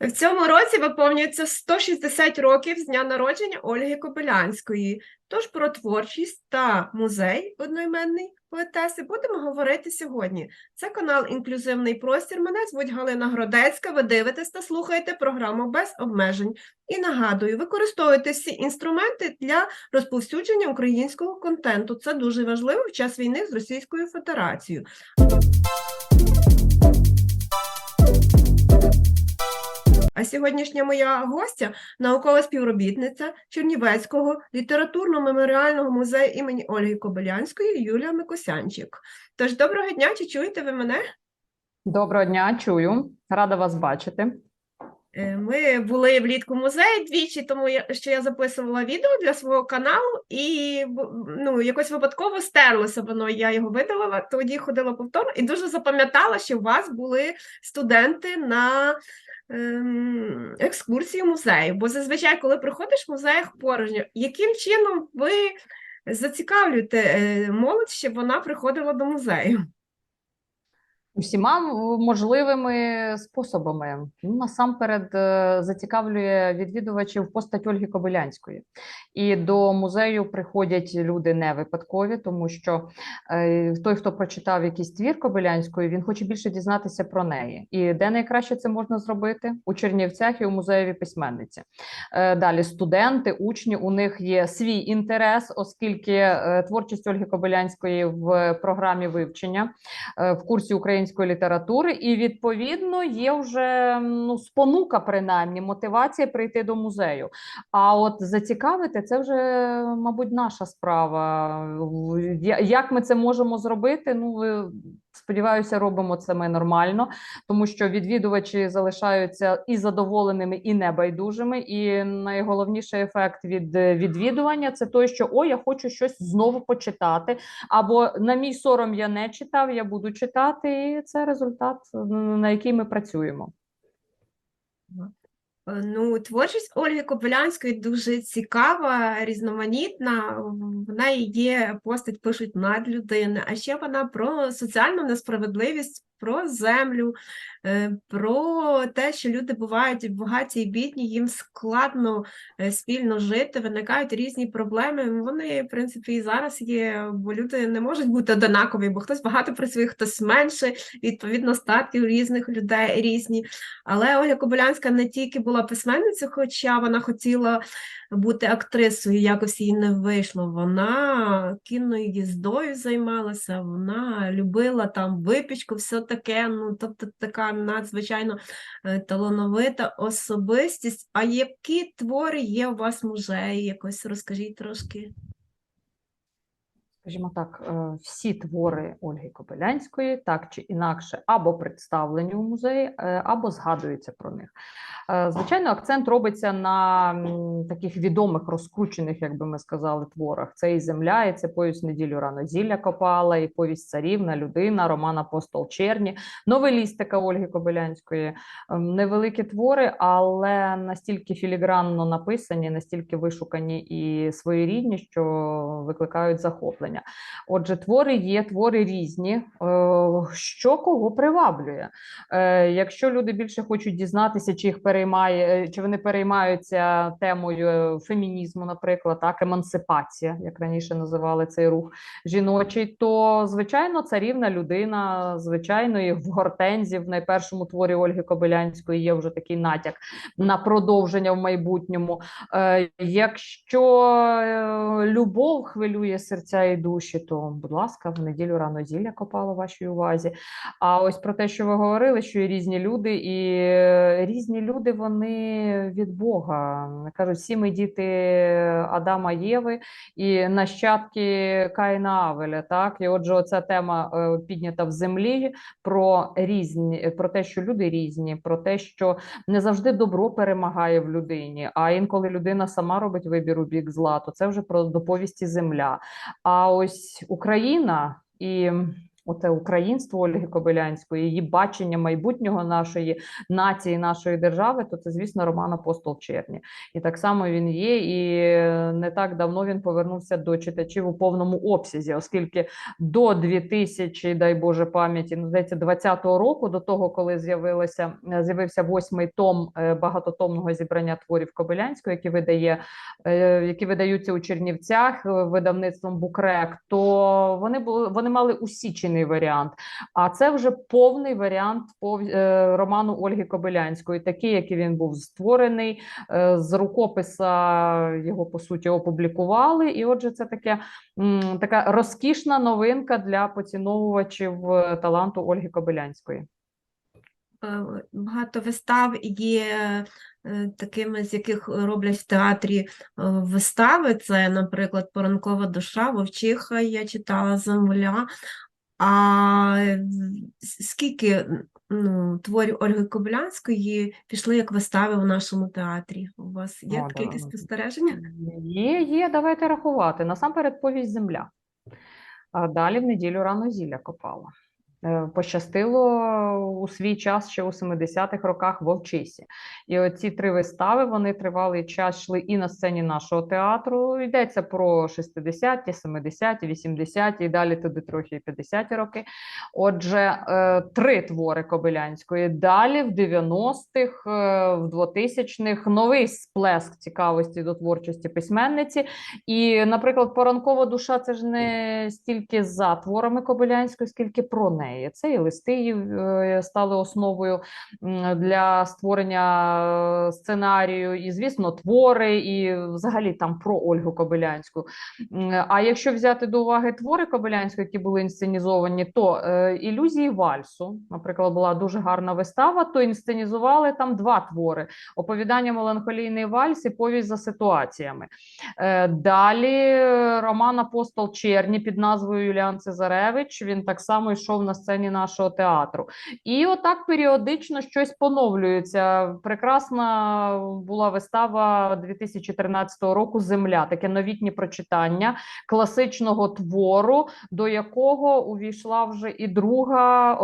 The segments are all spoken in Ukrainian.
В цьому році виповнюється 160 років з дня народження Ольги Кобилянської. Тож про творчість та музей одноіменний поетеси будемо говорити сьогодні. Це канал Інклюзивний простір. Мене звуть Галина Гродецька. Ви дивитесь та слухаєте програму без обмежень. І нагадую, використовуйте всі інструменти для розповсюдження українського контенту. Це дуже важливо в час війни з Російською Федерацією. А сьогоднішня моя гостя наукова співробітниця Чернівецького літературно-меморіального музею імені Ольги Кобилянської Юлія Микосянчик. Тож доброго дня, чи чуєте ви мене? Доброго дня, чую. Рада вас бачити. Е, Ми були влітку в музеї двічі, тому я, що я записувала відео для свого каналу, і ну, якось випадково стерлося воно, я його видалила, тоді ходила повторно і дуже запам'ятала, що у вас були студенти на ем, екскурсії музею. Бо зазвичай, коли приходиш в музеях порожньо, яким чином ви зацікавлюєте е, молодь, щоб вона приходила до музею? Усіма можливими способами. Ну, насамперед е, зацікавлює відвідувачів постать Ольги Кобилянської. І до музею приходять люди не випадкові, тому що е, той, хто прочитав якийсь твір Кобилянської, він хоче більше дізнатися про неї. І де найкраще це можна зробити? У Чернівцях і у музеєві письменниці. Е, Далі студенти, учні, у них є свій інтерес, оскільки творчість Ольги Кобилянської в програмі вивчення в курсі української літератури, і відповідно є вже ну спонука, принаймні, мотивація прийти до музею. А от зацікавити це вже, мабуть, наша справа. Як ми це можемо зробити? Ну сподіваюся, робимо це ми нормально, тому що відвідувачі залишаються і задоволеними, і небайдужими. І найголовніший ефект від е, відвідування це той, що о, я хочу щось знову почитати. Або на мій сором я не читав, я буду читати, і це результат, на який ми працюємо. Е, Ну, творчість Ольги Кобилянської дуже цікава, різноманітна. В неї є постать пишуть над людини, а ще вона про соціальну несправедливість, про землю, про те, що люди бувають багаті і бідні, їм складно е, спільно жити, виникають різні проблеми. Вони, в принципі, і зараз є, бо люди не можуть бути однакові, бо хтось багато працює, хтось менше, відповідно, статки різних людей різні. Але Ольга Кобилянська не тільки була письменницею, хоча вона хотіла бути актрисою, якось їй не вийшло. Вона кінною їздою займалася, вона любила там випічку, все таке. Ну, тобто така надзвичайно е, талановита особистість. А які твори є у вас в музеї? Якось розкажіть трошки. Скажімо так, е, всі твори Ольги Кобилянської так чи інакше або представлені у музеї, е, або згадується про них. Е, Звичайно, акцент робиться на таких відомих, розкручених, як би ми сказали, творах. Це і земля, і це повість неділю рано зілля копала, і повість царівна, людина, роман Апостол Черні, новелістика Ольги Кобилянської. Ем, Невеликі твори, але настільки філігранно написані, настільки вишукані і своєрідні, що викликають захоплення. Отже, твори є, твори різні. Е, Що кого приваблює? Е, Якщо люди більше хочуть дізнатися, чи їх переймає, е, чи вони переймаються темою фемінізму, наприклад, так, емансипація, як раніше називали цей рух жіночий, то звичайно царівна людина, звичайно, і в Гортензі, в найпершому творі Ольги Кобилянської є вже такий натяк на продовження в майбутньому. Якщо любов хвилює серця і душі, то, будь ласка, в неділю рано зілля копало вашій увазі. А ось про те, що ви говорили, що є різні люди, і е, різні люди вони від Бога. Кажуть, всі ми діти Адама Єви і нащадки Каїна Авеля. Так, і отже, оця тема е, піднята в землі про різні, про те, що люди різні, про те, що не завжди добро перемагає в людині, а інколи людина сама робить вибір у бік зла, то це вже про доповісті земля. А ось Україна і оце українство Ольги Кобилянської, її бачення майбутнього нашої нації, нашої держави, то це, звісно, роман Апостол Черні. І так само він є, і не так давно він повернувся до читачів у повному обсязі, оскільки до 2000, дай Боже пам'яті, ну, здається, 20-го року, до того, коли з'явилося з'явився восьмий том е, багатотомного зібрання творів Кобилянської, які видає, е, які видаються у Чернівцях е, видавництвом Букрек, то вони були вони мали усічений варіант. А це вже повний варіант е, роману Ольги Кобилянської, такий, який він був створений е, з рукописа його по суті опублікували. І отже, це таке така розкішна новинка для поціновувачів е, таланту Ольги Кобилянської. Багато вистав є такими, з яких роблять в театрі вистави. Це, наприклад, Поранкова душа, Вовчиха, я читала Земля. А скільки ну, творів Ольги Коблянської пішли як вистави у нашому театрі? У вас є таке якесь спостереження? Є, є, давайте рахувати. Насамперед повість земля. А далі в неділю рано зілля копала. Е, Пощастило у свій час ще у 70-х роках Вовчисі. І оці три вистави вони тривалий час йшли і на сцені нашого театру. Йдеться про 60-ті, 70-ті, 80-ті і далі туди трохи 50-ті роки. Отже, е, три твори Кобилянської. Далі в 90-х, е, в 2000-х новий сплеск цікавості до творчості письменниці. І, наприклад, поранкова душа це ж не стільки за творами Кобилянської, скільки про неї. Це і листи е, стали основою для створення е, сценарію, і, звісно, твори, і взагалі там про Ольгу Кобилянську. А якщо взяти до уваги твори Кобилянської, які були інсценізовані, то е, ілюзії вальсу, наприклад, була дуже гарна вистава, то інсценізували там два твори: оповідання меланхолійний вальс і повість за ситуаціями. Далі роман Апостол Черні під назвою Юліан Цезаревич. Він так само йшов на сцені нашого театру. І отак періодично щось поновлюється. Прекрасна була вистава 2013 року Земля, таке новітнє прочитання класичного твору, до якого увійшла вже і друга.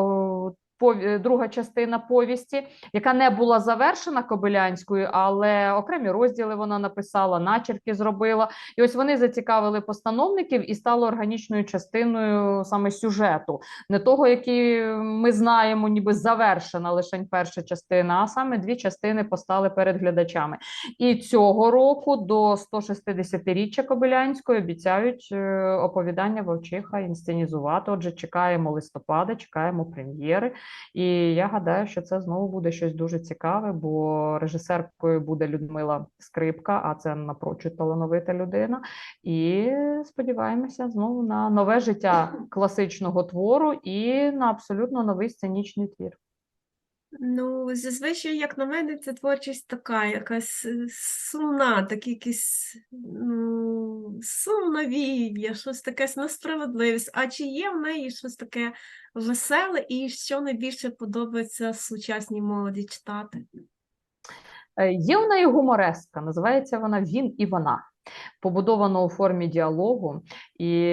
Друга частина повісті, яка не була завершена Кобилянською, але окремі розділи вона написала, начерки зробила. І ось вони зацікавили постановників і стало органічною частиною саме сюжету, не того, який ми знаємо, ніби завершена лише перша частина, а саме дві частини постали перед глядачами. І цього року до 160-річчя Кобилянської обіцяють е, оповідання Вовчиха інсценізувати. Отже, чекаємо листопада, чекаємо прем'єри. І я гадаю, що це знову буде щось дуже цікаве, бо режисеркою буде Людмила Скрипка, а це напрочуд талановита людина. І сподіваємося знову на нове життя класичного твору і на абсолютно новий сценічний твір. Ну, зазвичай, як на мене, це творчість така, якась е, сумна, такі якісь ну, сумновір'я, щось таке несправедливість. А чи є в неї щось таке веселе і що найбільше подобається сучасній молоді читати? Е, Є в неї гумореска, називається вона Він і вона. Побудовано у формі діалогу і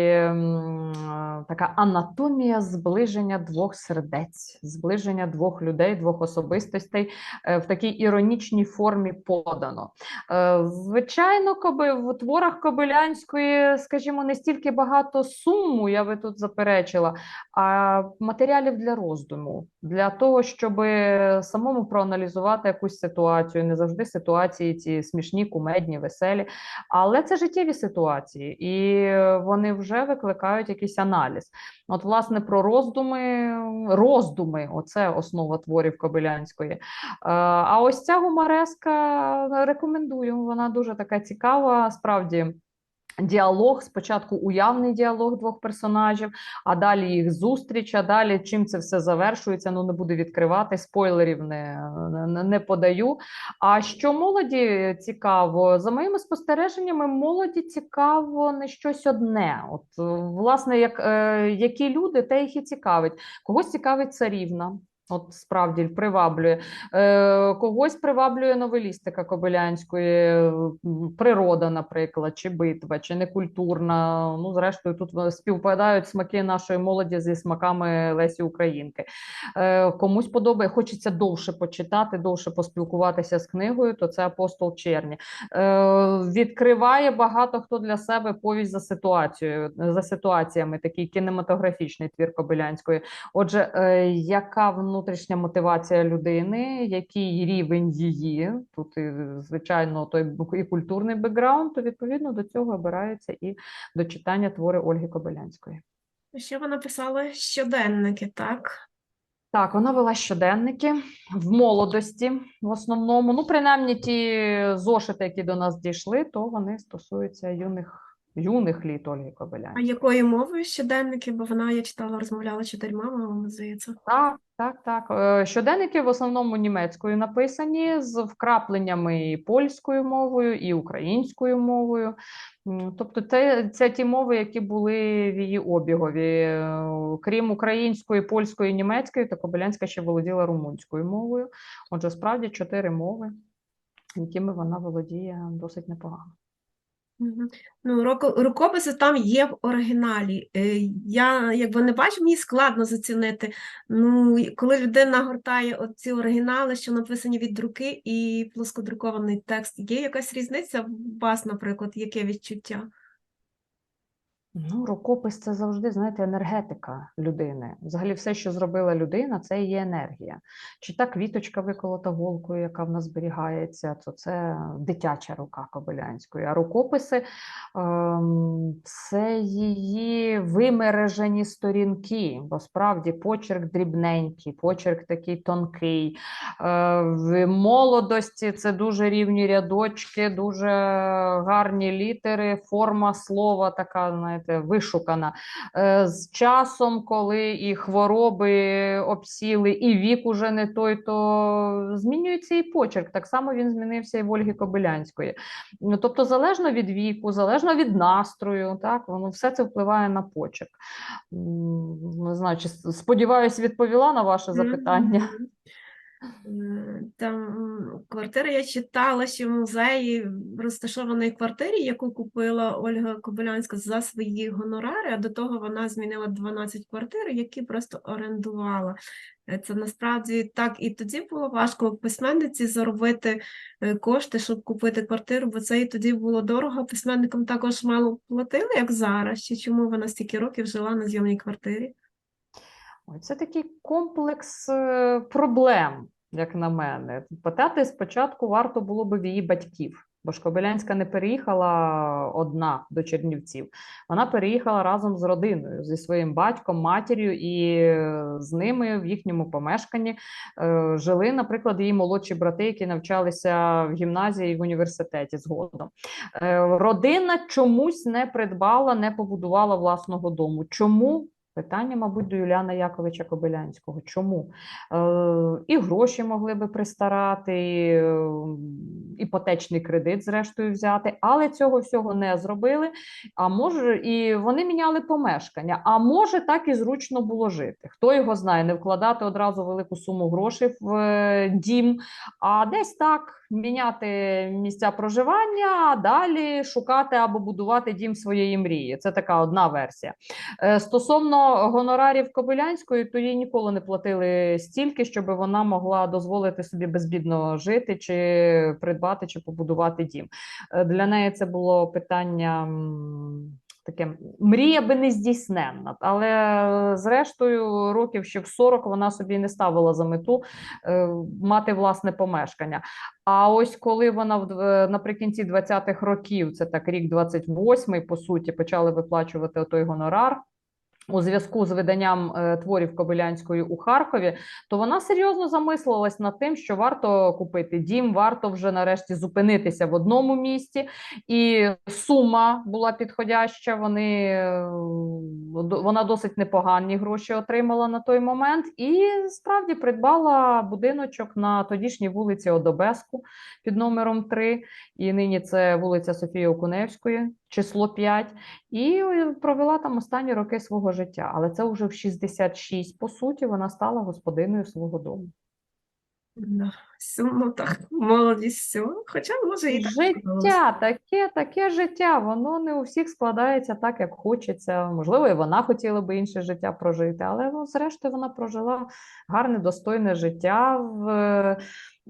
така анатомія зближення двох сердець, зближення двох людей, двох особистостей е, в такій іронічній формі подано. Е, Звичайно, коби в творах Кобилянської, скажімо, не стільки багато суму, я би тут заперечила, а матеріалів для роздуму, для того, щоб самому проаналізувати якусь ситуацію. Не завжди ситуації ці смішні, кумедні, веселі, але це життєві ситуації, і вони вже викликають якийсь аналіз. От, власне, про роздуми, роздуми, оце основа творів Кобилянської. Е, А ось ця гумореска рекомендую. Вона дуже така цікава, справді. Діалог спочатку уявний діалог двох персонажів, а далі їх зустріч. А далі чим це все завершується? Ну не буду відкривати спойлерів, не, не, подаю. А що молоді цікаво, за моїми спостереженнями, молоді цікаво не щось одне. От власне, як е, які люди, те їх і цікавить. Когось цікавить царівна. От справді приваблює. Е, когось приваблює новелістика Кобилянської, е, природа, наприклад, чи битва, чи некультурна. Ну, зрештою, тут співпадають смаки нашої молоді зі смаками Лесі Українки. Е, комусь подобає, хочеться довше почитати, довше поспілкуватися з книгою, то це апостол Черні. Е, відкриває багато хто для себе повість за ситуацією, за ситуаціями, такий кінематографічний твір Кобилянської. Отже, е, яка внутрішня мотивація людини, який рівень її, тут і, звичайно, той і культурний бекграунд, то відповідно до цього обирається і до читання твори Ольги Кобилянської. Ще вона писала щоденники, так? Так, вона вела щоденники в молодості в основному. Ну, принаймні, ті зошити, які до нас дійшли, то вони стосуються юних, юних літ Ольги А якою мовою щоденники? Бо вона, я читала, розмовляла чотирма мовами, здається. Так, так, так. Е, Щоденники в основному німецькою написані з вкрапленнями і польською мовою, і українською мовою. Тобто, це, це ті мови, які були в її обігові. Е, Крім української, польської, німецької, то Кобилянська ще володіла румунською мовою. Отже, справді чотири мови, якими вона володіє досить непогано. Ну, рукописи там є в оригіналі. Е, Я якби не бачу, мені складно зацінити. Ну, коли людина гортає оці оригінали, що написані від руки, і плоскодрукований текст, є якась різниця у вас, наприклад, яке відчуття? Ну, рукопис це завжди, знаєте, енергетика людини. Взагалі, все, що зробила людина, це є енергія. Чи та квіточка виколота голкою, яка в нас зберігається, то це дитяча рука Кобилянської. А рукописи ем, це її вимережені сторінки, бо справді почерк дрібненький, почерк такий тонкий. Е, в молодості це дуже рівні рядочки, дуже гарні літери, форма слова така, знаєте, вишукана. Е, З часом, коли і хвороби обсіли, і вік уже не той, то змінюється і почерк. Так само він змінився і в Ольги Кобилянської. Ну, Тобто, залежно від віку, залежно від настрою, так, воно все це впливає на почерк. Не знаю, чи с- сподіваюсь, відповіла на ваше запитання. Е, Там квартира я читала, що в музеї розташованої квартирі, яку купила Ольга Кобилянська за свої гонорари, а до того вона змінила 12 квартир, які просто орендувала. Е, Це насправді так і тоді було важко письменниці заробити е, кошти, щоб купити квартиру, бо це і тоді було дорого. Письменникам також мало платили, як зараз. Чи чому вона стільки років жила на зйомній квартирі? Ой, це такий комплекс е, проблем, як на мене. Питати спочатку варто було в її батьків, бо ж не переїхала одна до Чернівців. Вона переїхала разом з родиною, зі своїм батьком, матір'ю, і е, з ними в їхньому помешканні е, жили, наприклад, її молодші брати, які навчалися в гімназії і в університеті згодом. Родина чомусь не придбала, не побудувала власного дому. Чому? Питання, мабуть, до Юліана Яковича Кобилянського. Чому? Е, і гроші могли би пристарати, і, е, іпотечний кредит, зрештою, взяти, але цього всього не зробили. А може, і вони міняли помешкання. А може, так і зручно було жити. Хто його знає, не вкладати одразу велику суму грошей в е, дім, а десь так міняти місця проживання, а далі шукати або будувати дім своєї мрії. Це така одна версія. Е, Стосовно гонорарів Кобилянської, то їй ніколи не платили стільки, щоб вона могла дозволити собі безбідно жити, чи придбати, чи побудувати дім. Е, Для неї це було питання. Таке мрія би не здійсненна, але е, зрештою років ще в 40 вона собі не ставила за мету е, мати власне помешкання. А ось коли вона в наприкінці 20-х років, це так рік 28-й, по суті, почали виплачувати той гонорар. У зв'язку з виданням е, творів Кобилянської у Харкові, то вона серйозно замислилась над тим, що варто купити дім, варто вже нарешті зупинитися в одному місці, і сума була підходяща. Вони е, вона досить непогані гроші отримала на той момент, і справді придбала будиночок на тодішній вулиці Одобеску під номером 3. І нині це вулиця Софії Окуневської. Число 5, і е, провела там останні роки свого життя. Але це вже в 66, по суті, вона стала господиною свого дому. Сумно так, молодість все. Хоча, може, і так. Життя, таке, таке життя, воно не у всіх складається так, як хочеться. Можливо, і вона хотіла би інше життя прожити, але ну, зрештою вона прожила гарне, достойне життя, в,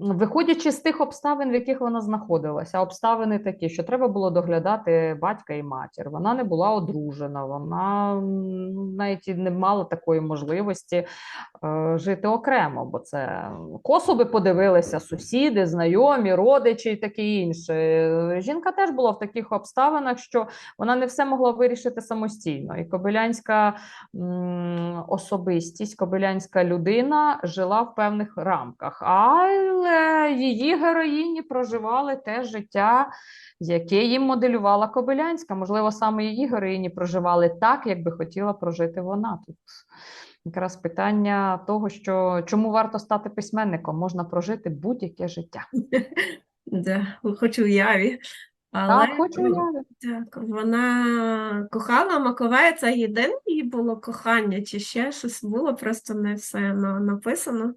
виходячи з тих обставин, в яких вона знаходилася. Обставини такі, що треба було доглядати батька і матір. Вона не була одружена, вона навіть не мала такої можливості е, жити окремо, бо це косо би подивилися сусіди, знайомі, родичі і таке інше. Жінка теж була в таких обставинах, що вона не все могла вирішити самостійно. І кобилянська особистість, кобилянська людина жила в певних рамках, але її героїні проживали те життя, яке їм моделювала Кобилянська. Можливо, саме її героїні проживали так, як би хотіла прожити вона тут. Якраз питання того, що чому варто стати письменником, можна прожити будь-яке життя. Да, хоч у. Але Так, хочу ну, так, вона кохала Маковея, це єдине її було кохання, чи ще щось було, просто не все написано.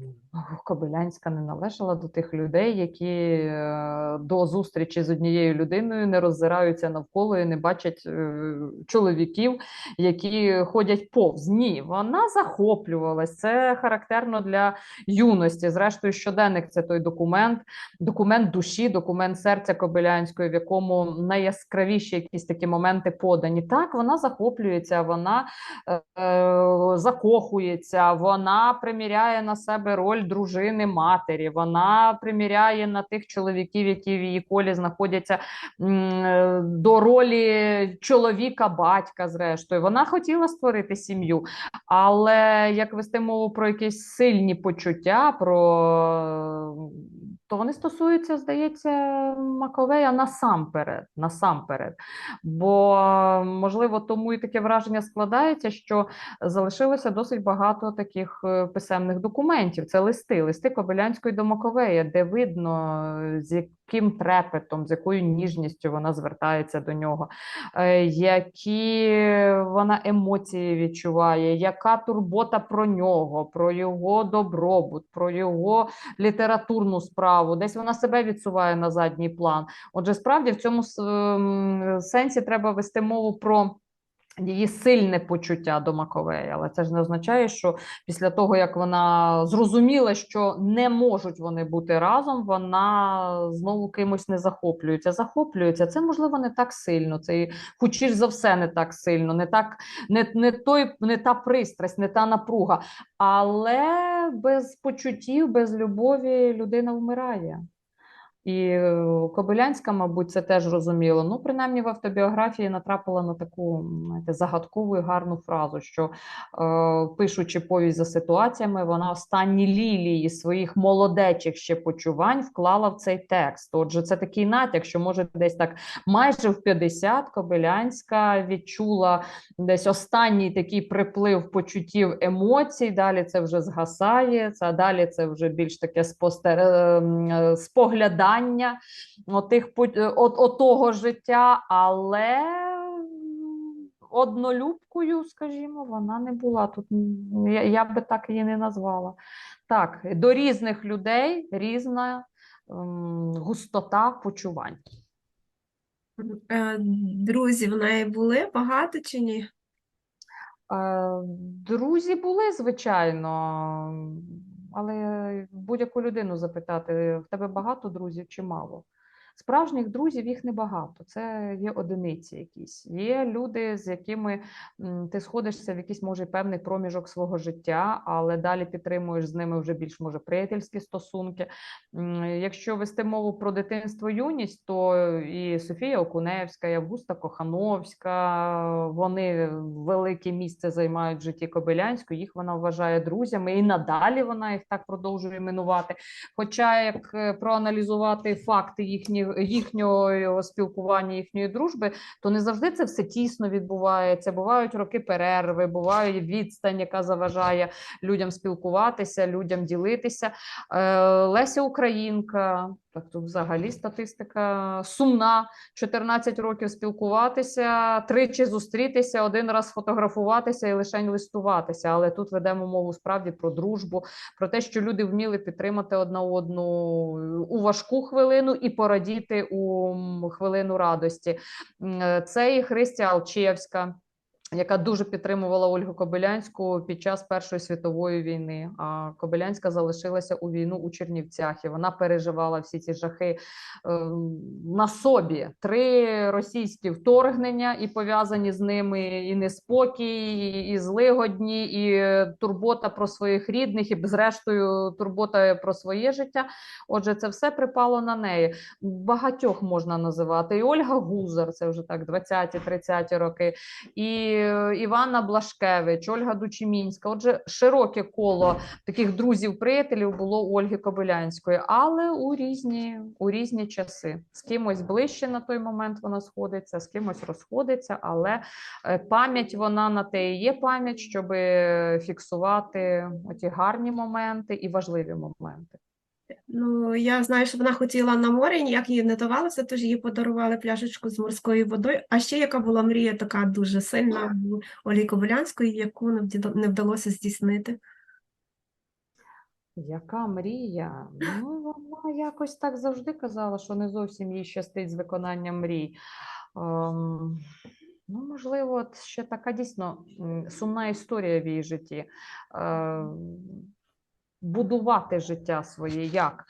mm-hmm. Кобилянська не належала до тих людей, які е, до зустрічі з однією людиною не роззираються навколо і не бачать е, чоловіків, які ходять повз. Ні, вона захоплювалась. Це характерно для юності. Зрештою, щоденник це той документ, документ душі, документ серця Кобилянської, в якому найяскравіші якісь такі моменти подані. Так, вона захоплюється, вона е, е, закохується, вона приміряє на себе роль дружини матері, вона приміряє на тих чоловіків, які в її колі знаходяться е, до ролі чоловіка, батька, зрештою. Вона хотіла створити сім'ю, але як вести мову про якісь сильні почуття, про то вони стосуються, здається, Маковея насамперед, насамперед. Бо, можливо, тому і таке враження складається, що залишилося досить багато таких е, писемних документів. Це листи, листи Кобилянської до Маковея, де видно, з яким трепетом, з якою ніжністю вона звертається до нього, е, які вона емоції відчуває, яка турбота про нього, про його добробут, про його літературну справу. Десь вона себе відсуває на задній план. Отже, справді в цьому ем, сенсі треба вести мову про. Її сильне почуття до Маковея, але це ж не означає, що після того, як вона зрозуміла, що не можуть вони бути разом, вона знову кимось не захоплюється. Захоплюється. Це можливо не так сильно. Це хочеш за все не так сильно, не так, не, не той, не та пристрасть, не та напруга. Але без почуттів, без любові людина вмирає. І е, Кобилянська, мабуть, це теж розуміла. Ну, принаймні в автобіографії натрапила на таку знаєте, загадкову і гарну фразу, що е, пишучи повість за ситуаціями, вона останні лілії своїх молодечих ще почувань вклала в цей текст. Отже, це такий натяк, що може десь так майже в 50 Кобилянська відчула десь останній такий приплив почуттів емоцій. Далі це вже згасає, а далі це вже більш таке спостер... ем, споглядання отих е, от, отого життя, але однолюбкою, скажімо, вона не була тут. Я, я би так її не назвала. Так, до різних людей різна ем, густота почувань. Е, Друзі в неї були багато чи ні? Е, Друзі були, звичайно, але будь-яку людину запитати, в тебе багато друзів чи мало? Справжніх друзів їх небагато, це є одиниці якісь. Є люди, з якими ти сходишся в якийсь може певний проміжок свого життя, але далі підтримуєш з ними вже більш може приятельські стосунки. Якщо вести мову про дитинство, юність, то і Софія Окуневська, і Августа Кохановська, вони велике місце займають в житті Кобилянської. Їх вона вважає друзями, і надалі вона їх так продовжує іменувати. Хоча, як е, проаналізувати факти їхні, їхнього спілкування, їхньої дружби, то не завжди це все тісно відбувається. Бувають роки перерви, буває відстань, яка заважає людям спілкуватися, людям ділитися. Е, Леся Українка Так тут взагалі статистика сумна. 14 років спілкуватися, тричі зустрітися, один раз фотографуватися і лише листуватися. Але тут ведемо мову справді про дружбу, про те, що люди вміли підтримати одна одну у важку хвилину і порадіти у хвилину радості. Е, Це і Христя Алчевська. Яка дуже підтримувала Ольгу Кобилянську під час Першої світової війни. А Кобилянська залишилася у війну у Чернівцях, і вона переживала всі ці жахи е, на собі. Три російські вторгнення і пов'язані з ними і неспокій, і, злигодні, і турбота про своїх рідних, і зрештою турбота про своє життя. Отже, це все припало на неї. Багатьох можна називати. І Ольга Гузар, це вже так 20-30 роки, і Івана Блашкевич, Ольга Дучимінська. Отже, широке коло таких друзів-приятелів було у Ольги Кобилянської, але у різні, у різні часи. З кимось ближче на той момент вона сходиться, з кимось розходиться, але е, пам'ять вона на те і є пам'ять, щоб фіксувати оті гарні моменти і важливі моменти. Ну, я знаю, що вона хотіла на море, ніяк їй не давалося, тож їй подарували пляшечку з морською водою. А ще яка була мрія така дуже сильна у Ольги Кобилянської, яку не не вдалося здійснити. Яка мрія? Ну, вона якось так завжди казала, що не зовсім їй щастить з виконанням мрій. Ем, ну, можливо, от ще така дійсно сумна історія в її житті. Ем, будувати життя своє як?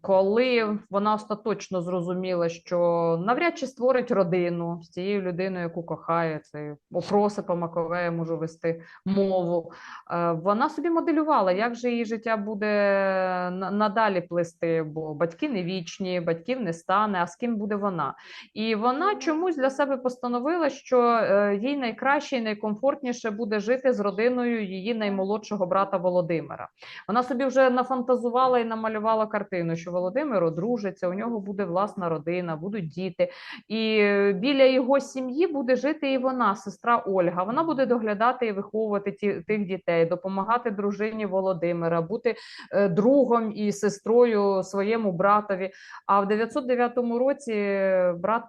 Коли вона остаточно зрозуміла, що навряд чи створить родину з тією людиною, яку кохає, це опроси Маковея можу вести мову. Е, Вона собі моделювала, як же її життя буде надалі плисти, бо батьки не вічні, батьків не стане, а з ким буде вона. І вона чомусь для себе постановила, що е, їй найкраще і найкомфортніше буде жити з родиною її наймолодшого брата Володимира. Вона собі вже нафантазувала і намалювала картину, що Володимир одружиться, у нього буде власна родина, будуть діти. І біля його сім'ї буде жити і вона, сестра Ольга. Вона буде доглядати і виховувати ті, тих дітей, допомагати дружині Володимира, бути е, другом і сестрою своєму братові. А в 909 році брат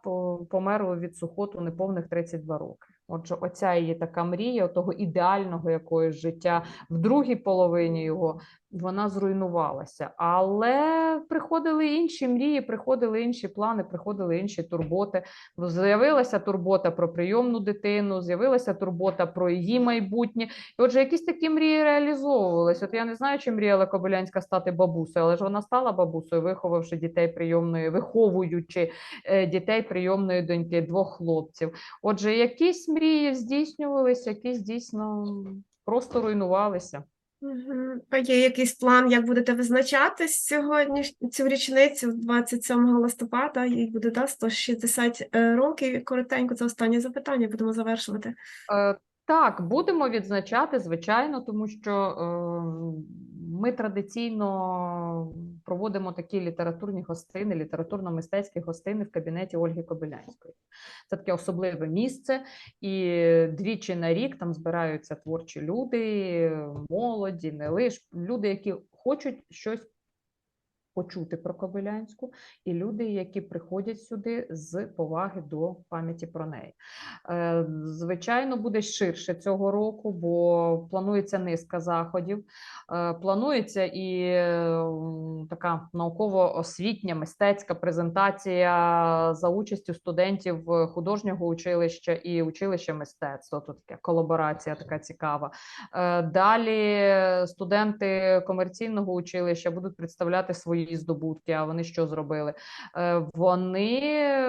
помер від сухоту неповних 32 роки. Отже, оця її така мрія, того ідеального якогось життя в другій половині його вона зруйнувалася. Але приходили інші мрії, приходили інші плани, приходили інші турботи. З'явилася турбота про прийомну дитину, з'явилася турбота про її майбутнє. І отже, якісь такі мрії реалізовувалися. От я не знаю, чи мріяла Кобилянська стати бабусею, але ж вона стала бабусею, виховавши дітей прийомної, виховуючи е, дітей прийомної доньки, двох хлопців. Отже, якісь мрії здійснювалися, якісь дійсно просто руйнувалися. А є якийсь план, як будете визначати сьогодні цю річницю 27 листопада, їй буде да, 160 е, років. Коротенько, це останнє запитання, будемо завершувати. Е, Так, будемо відзначати, звичайно, тому що е, ми традиційно проводимо такі літературні гостини, літературно-мистецькі гостини в кабінеті Ольги Кобилянської. Це таке особливе місце, і двічі на рік там збираються творчі люди, молоді, не лише люди, які хочуть щось почути про Кобилянську, і люди, які приходять сюди з поваги до пам'яті про неї. Е, Звичайно, буде ширше цього року, бо планується низка заходів. Е, Планується і така науково-освітня мистецька презентація за участю студентів художнього училища і училища мистецтва. Тут така колаборація така цікава. Е, Далі студенти комерційного училища будуть представляти свої здобутки. А вони що зробили? Е, Вони е,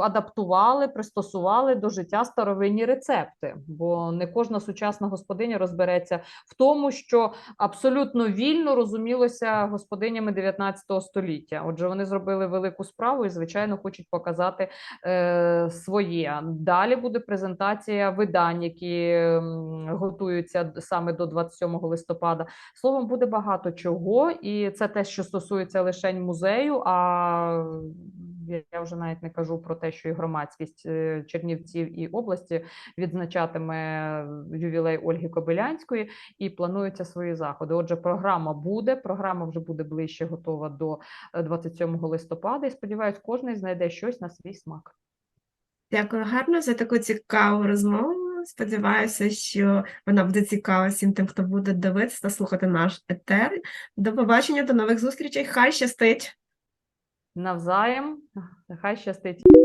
адаптували, пристосували до життя старовинні рецепти, бо не кожна сучасна господиня розбереться в тому, що абсолютно вільно розумілося господинями 19 століття. Отже, вони зробили велику справу і, звичайно, хочуть показати е, своє. Далі буде презентація видань, які готуються саме до 27 листопада. Словом, буде багато чого, і це те, що стосується лише музею. А Я- вже навіть не кажу про те, що і громадськість е, Чернівців і області відзначатиме ювілей Ольги Кобилянської і плануються свої заходи. Отже, програма буде. Програма вже буде ближче готова до е, 27 листопада. І сподіваюсь, кожен знайде щось на свій смак. Дякую гарно за таку цікаву розмову. Сподіваюся, що вона буде цікава всім тим, хто буде дивитися та слухати наш етер. До побачення, до нових зустрічей. Хай щастить! Навзаєм, Хай щастить.